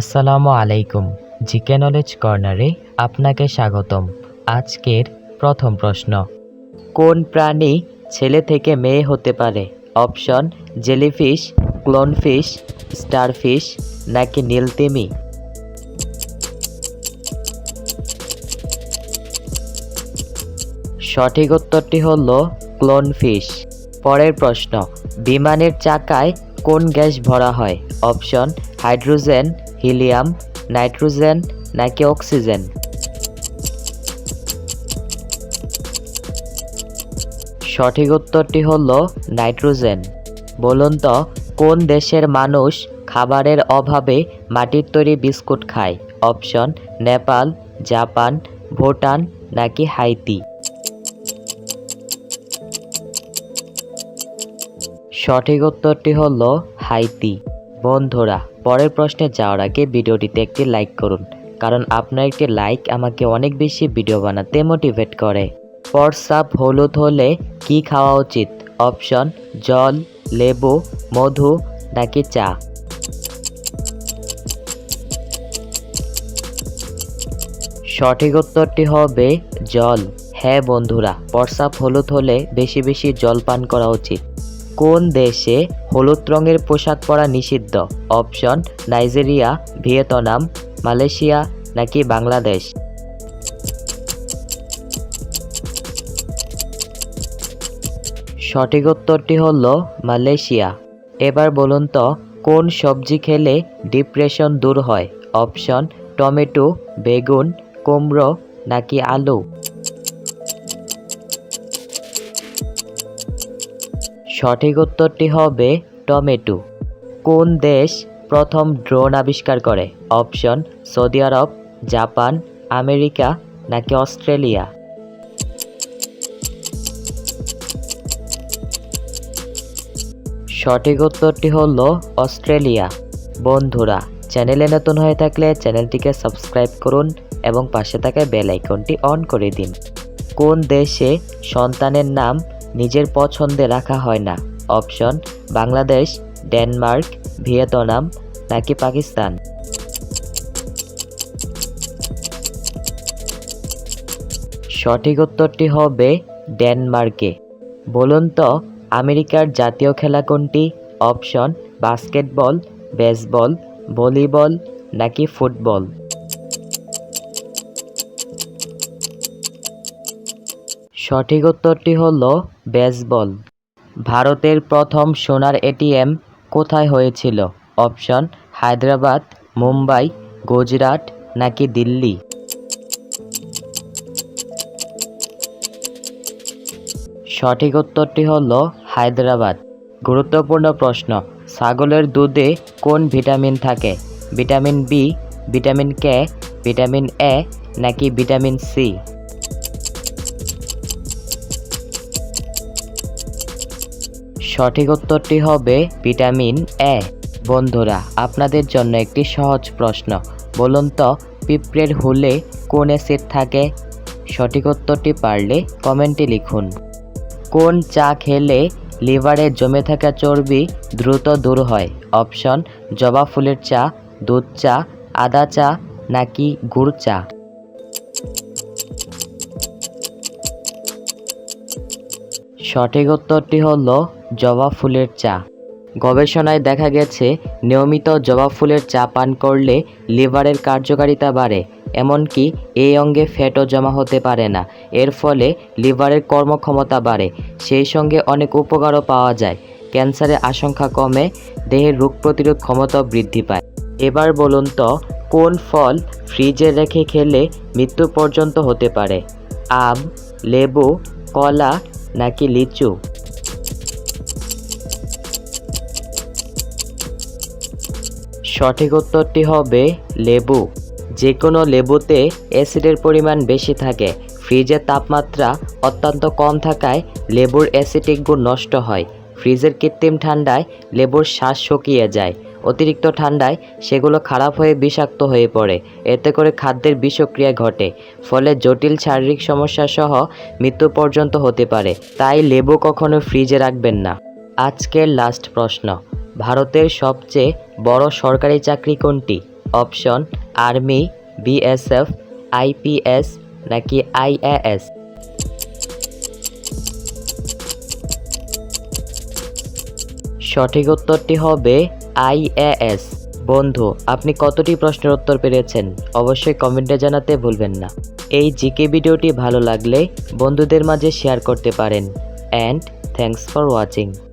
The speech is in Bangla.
আসসালামু আলাইকুম, জিকে নলেজ কর্নারে আপনাকে স্বাগতম। আজকের প্রথম প্রশ্ন। কোন প্রাণী ছেলে থেকে মেয়ে হতে পারে? অপশন, জেলিফিশ, ক্লোনফিশ, স্টারফিশ নাকি নীলতিমি? সঠিক উত্তরটি হল ক্লোনফিশ। পরের প্রশ্ন, বিমানের চাকায় কোন গ্যাস ভরা হয়? অপশন, হাইড্রোজেন হিলিয়াম, নাইট্রোজেন নাকি অক্সিজেন? সঠিক উত্তরটি হল নাইট্রোজেন। বলুন তো, কোন দেশের মানুষ খাবারের অভাবে মাটির তৈরি বিস্কুট খায়? অপশন, নেপাল, জাপান, ভুটান নাকি হাইতি? সঠিক উত্তরটি হল হাইতি। বন্ধুরা, পরের প্রশ্নে যাওয়ার আগে ভিডিওটিতে একটি লাইক করুন, কারণ আপনার একটি লাইক আমাকে অনেক বেশি ভিডিও বানাতে মোটিভেট করে। প্রস্রাব হলুদ হলে কি খাওয়া উচিত? অপশন, জল, লেবু, মধু নাকি চা? সঠিক উত্তরটি হবে জল। হ্যাঁ বন্ধুরা প্রস্রাব হলুদ হলে বেশি বেশি জল পান করা উচিত। কোন দেশে হলুদ রঙের পোশাক পরা নিষিদ্ধ? অপশন, নাইজেরিয়া, ভিয়েতনাম, মালয়েশিয়া নাকি বাংলাদেশ? সঠিক উত্তরটি হল মালয়েশিয়া। এবার বলুন তো, কোন সবজি খেলে ডিপ্রেশন দূর হয়? অপশন, টমেটো, বেগুন, কুমড়ো নাকি আলু? সঠিক উত্তরটি হবে টমেটো। কোন দেশ প্রথম ড্রোন আবিষ্কার করে? Option, Saudi Arab, Japan, America নাকি অস্ট্রেলিয়া? সঠিক উত্তরটি হল অস্ট্রেলিয়া। বন্ধুরা, চ্যানেলে নতুন হয়ে থাকলে চ্যানেলটিকে সাবস্ক্রাইব করুন এবং পাশে থাকা বেল আইকনটি অন করে দিন। কোন দেশে সন্তানের নাম নিজের পছন্দে রাখা হয় না। অপশন, বাংলাদেশ, ডেনমার্ক, ভিয়েতনাম নাকি পাকিস্তান? সঠিক উত্তরটি হবে ডেনমার্কে। বলুন তো, আমেরিকার জাতীয় খেলা কোনটি? অপশন, বাস্কেটবল, বেসবল, ভলিবল নাকি ফুটবল? সঠিক উত্তরটি হল বেসবল। ভারতের প্রথম সোনার এটিএম কোথায় হয়েছিল? অপশন, হায়দ্রাবাদ, মুম্বাই, গুজরাট নাকি দিল্লি? সঠিক উত্তরটি হল হায়দ্রাবাদ। গুরুত্বপূর্ণ প্রশ্ন, ছাগলের দুধে কোন ভিটামিন থাকে? Vitamin B, vitamin K, vitamin A নাকি ভিটামিন সি? সঠিক উত্তরটি হবে ভিটামিন এ। বন্ধুরা, আপনাদের জন্য একটি সহজ প্রশ্ন। বলুন তো, পিঁপড়ের হুলে কোন অ্যাসিড থাকে? সঠিক উত্তরটি পারলে কমেন্টে লিখুন। কোন চা খেলে লিভারে জমে থাকা চর্বি দ্রুত দূর হয়? অপশন, জবা ফুলের চা, দুধ চা, আদা চা নাকি গুড় চা? সঠিক উত্তরটি হল জবা ফুলের চা। গবেষণায় দেখা গেছে, নিয়মিত জবা ফুলের চা পান করলে লিভারের কার্যকারিতা বাড়ে, এমনকি এই অঙ্গে ফ্যাটও জমা হতে পারে না। এর ফলে লিভারের কর্মক্ষমতা বাড়ে, সেই সঙ্গে অনেক উপকারও পাওয়া যায়। ক্যান্সারের আশঙ্কা কমে, দেহের রোগ প্রতিরোধ ক্ষমতাও বৃদ্ধি পায়। এবার বলুন তো, কোন ফল ফ্রিজে রেখে খেলে মৃত্যু পর্যন্ত হতে পারে? আম, লেবু, কলা নাকি লিচু? সঠিক উত্তরটি হবে লেবু। যে কোনো লেবুতে অ্যাসিডের পরিমাণ বেশি থাকে। ফ্রিজের তাপমাত্রা অত্যন্ত কম থাকায় লেবুর অ্যাসিটিক গুণ নষ্ট হয়। ফ্রিজের কৃত্রিম ঠান্ডায় লেবুর শ্বাস শুকিয়ে যায়। অতিরিক্ত ঠান্ডায় সেগুলো খারাপ হয়ে বিষাক্ত হয়ে পড়ে। এতে করে খাদ্যের বিষক্রিয়া ঘটে। ফলে জটিল শারীরিক সমস্যা সহ মৃত্যু পর্যন্ত হতে পারে। তাই লেবু কখনো ফ্রিজে রাখবেন না। আজকের লাস্ট প্রশ্ন। ভারতের সবচেয়ে বড় সরকারি চাকরি কোনটি? অপশন, আর্মি, বিএসএফ, আইপিএস নাকি আইএএস? সঠিক উত্তরটি হবে আইএএস বন্ধু, আপনি কতটি প্রশ্নের উত্তর পেরেছেন? অবশ্যই কমেন্টে জানাতে ভুলবেন না। এই জিকে ভিডিওটি ভালো লাগলে বন্ধুদের মাঝে শেয়ার করতে পারেন। And thanks for watching.